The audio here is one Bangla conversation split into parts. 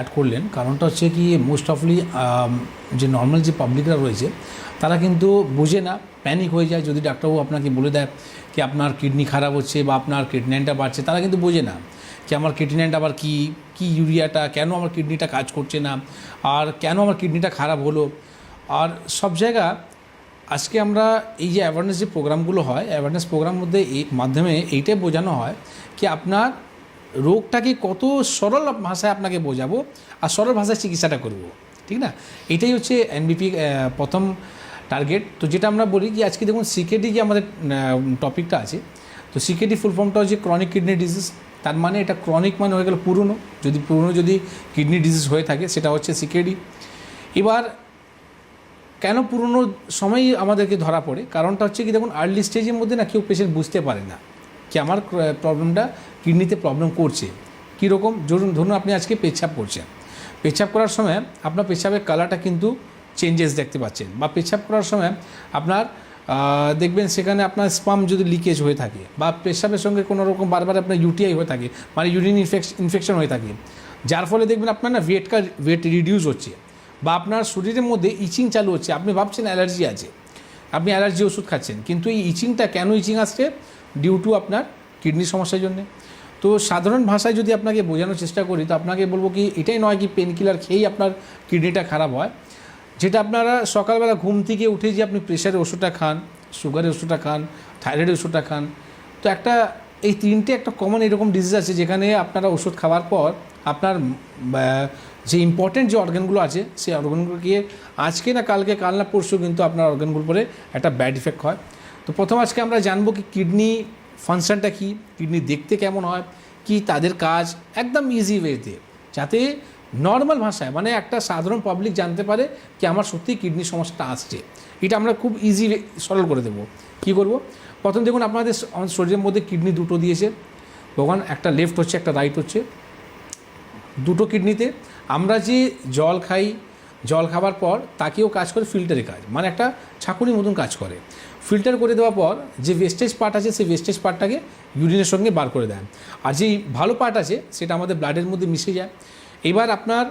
অ্যাড করলেন। কারণটা হচ্ছে কি মোস্ট অফলি যে নর্মাল যে পাবলিকরা রয়েছে, তারা কিন্তু বোঝে না প্যানিক হয়ে যায়। যদি ডাক্তারবাবু আপনাকে বলে দেয় কি আপনার কিডনি খারাপ হচ্ছে বা আপনার কিডনাইনটা বাড়ছে, তারা কিন্তু বোঝে না কি আমার কিডনাইনটা আবার কী কী ইউরিয়াটা কেন আমার কিডনিটা কাজ করছে না, আর কেন আমার কিডনিটা খারাপ হলো। আর সব জায়গা, আজকে আমরা এই যে অ্যাওয়ারনেস যে প্রোগ্রামগুলো হয় অ্যাওয়ারনেস প্রোগ্রাম মধ্যে মাধ্যমে এইটাই বোঝানো হয় কি আপনার রোগটাকে কত সরল ভাষায় আপনাকে বোঝাবো আর সরল ভাষায় চিকিৎসাটা করব, ঠিক না? এটাই হচ্ছে এনবিপি প্রথম টার্গেট তো যেটা আমরা বলি যে আজকে দেখুন সিকেডি যে আমাদের টপিকটা আছে, তো সিকেডি ফুল ফর্মটা হচ্ছে ক্রনিক কিডনি ডিজিজ তার মানে এটা ক্রনিক মানে হয়ে গেল পুরনো। যদি পুরনো যদি কিডনি ডিজিজ হয়ে থাকে, সেটা হচ্ছে সিকেডি এবার কেন পুরনো সময়ই আমাদেরকে ধরা পড়ে? কারণটা হচ্ছে কি দেখুন আর্লি স্টেজের মধ্যে না কেউ পেশেন্ট বুঝতে পারে না। কি আমার প্রবলেমটা কিডনিতে প্রবলেম করছে। কীরকম? ধরুন ধরুন আপনি আজকে পেচ্ছাপ করছেন। পেচ্ছাপ করার সময় আপনার পেচ্ছাপের কালারটা কিন্তু চেঞ্জেস দেখতে পাচ্ছেন বা পেচ্ছাপ করার সময় আপনার দেখবেন সেখানে আপনার স্পাম যদি লিকেজ হয়ে থাকে বা পেশাবের সঙ্গে কোনো রকম বারবার আপনার ইউটিআই হয়ে থাকে মানে ইউরিন ইনফেকশন হয়ে থাকে, যার ফলে দেখবেন আপনার না ওয়েটটা ওয়েট রিডিউস হচ্ছে বা আপনার শরীরের মধ্যে ইচিং চালু হচ্ছে। আপনি ভাবছেন অ্যালার্জি আছে। আপনি অ্যালার্জি ওষুধ খাচ্ছেন, কিন্তু এই ইচিংটা কেন ইচিং আসছে? ডিউ টু আপনার কিডনির সমস্যার জন্যে। তো সাধারণ ভাষায় যদি আপনাকে বোঝানোর চেষ্টা করি, তো আপনাকে বলব কি, এটাই নয় কি পেন কিলার খেয়েই আপনার কিডনিটা খারাপ হয়। যেটা আপনারা সকালবেলা ঘুম থেকে উঠে যে আপনি প্রেশারের ওষুধটা খান সুগারের ওষুধটা খান থাইরয়েডের ওষুধটা খান, তো একটা এই তিনটে একটা কমন এরকম ডিজিজ আছে যেখানে আপনারা ওষুধ খাওয়ার পর আপনার যে ইম্পর্টেন্ট যে অর্গানগুলো আছে, সেই অর্গানগুলো গিয়ে আজকে না কালকে, কাল না পরশু কিন্তু আপনার অর্গানগুলোর পরে একটা ব্যাড ইফেক্ট হয়। তো প্রথম আজকে আমরা জানব কি কিডনি ফাংশনটা কী কিডনি দেখতে কেমন হয়, কি তাদের কাজ, একদম ইজি ওয়েতে যাতে নর্মাল ভাষায় মানে একটা সাধারণ পাবলিক জানতে পারে কি আমার সত্যি কিডনি সমস্যাটা আসছে। এটা আমরা খুব ইজি সরল করে দেবো। কী করব? প্রথম দেখুন, আপনাদের আমাদের শরীরের মধ্যে কিডনি দুটো দিয়েছে। ভগবান, একটা লেফট হচ্ছে, একটা রাইট হচ্ছে। দুটো কিডনিতে আমরা যে জল খাই, জল খাবার পর তাকেও কাজ করে ফিল্টারে কাজ মানে একটা ছাকুনির মতন কাজ করে। ফিল্টার করে দেওয়ার পর যে ওয়েস্টেজ পার্ট আছে, সেই ওয়েস্টেজ পার্টটাকে ইউরিনের সঙ্গে বার করে দেন। আর যেই ভালো পার্ট আছে, সেটা আমাদের ব্লাডের মধ্যে মিশে যায়। এবার আপনার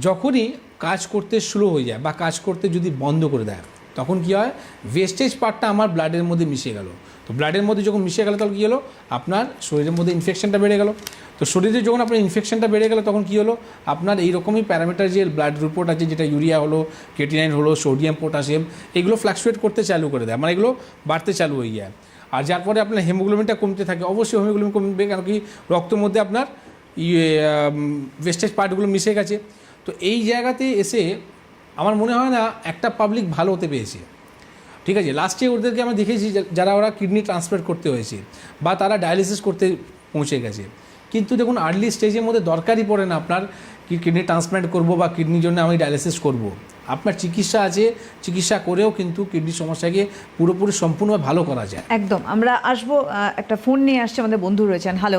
যখনই কাজ করতে স্লো হয়ে যায় বা কাজ করতে যদি বন্ধ করে দেয়, তখন কী হয়? ওয়েস্টেজ পার্টটা আমার ব্লাডের মধ্যে মিশে গেল। তো ব্লাডের মধ্যে যখন মিশে গেল, তখন কী হলো? আপনার শরীরের মধ্যে ইনফেকশনটা বেড়ে গেল। তো শরীরে যখন আপনার ইনফেকশনটা বেড়ে গেল, তখন কী হলো? আপনার এই রকমই প্যারামিটার যে ব্লাড রিপোর্ট আছে, যেটা ইউরিয়া হলো কেটিনাইন হলো সোডিয়াম পটাশিয়াম এগুলো ফ্লাকচুয়েট করতে চালু করে দেয়। মানে এগুলো বাড়তে চালু হয়ে যায়। আর যার পরে আপনার হেমোগ্লোবিনটা কমতে থাকে। অবশ্যই হেমোগ্লোবিন কমবে কারণ কি রক্তের মধ্যে আপনার ইয়ে ওয়েস্টেজ পার্টগুলো মিশে গেছে। তো এই জায়গাতে এসে আমার মনে হয় না একটা পাবলিক ভালো হতে পেরেছে। ঠিক আছে লাস্টে ওদেরকে আমরা দেখেছি যারা ওরা কিডনি ট্রান্সপ্লান্ট করতে হয়েছে বা তারা ডায়ালিসিস করতে পৌঁছে গেছে। কিন্তু দেখুন আর্লি স্টেজের মধ্যে দরকারই পড়ে না আপনার কি কিডনি ট্রান্সপ্লান্ট করব বা কিডনির জন্য আমি ডায়ালিসিস করব। আপনার চিকিৎসা আছে, চিকিৎসা করেও কিন্তু কিডনির সমস্যাকে পুরোপুরি সম্পূর্ণভাবে ভালো করা যায়। একদম, আমরা আসব একটা ফোন নিয়ে আসছে আমাদের বন্ধু রয়েছেন। হ্যালো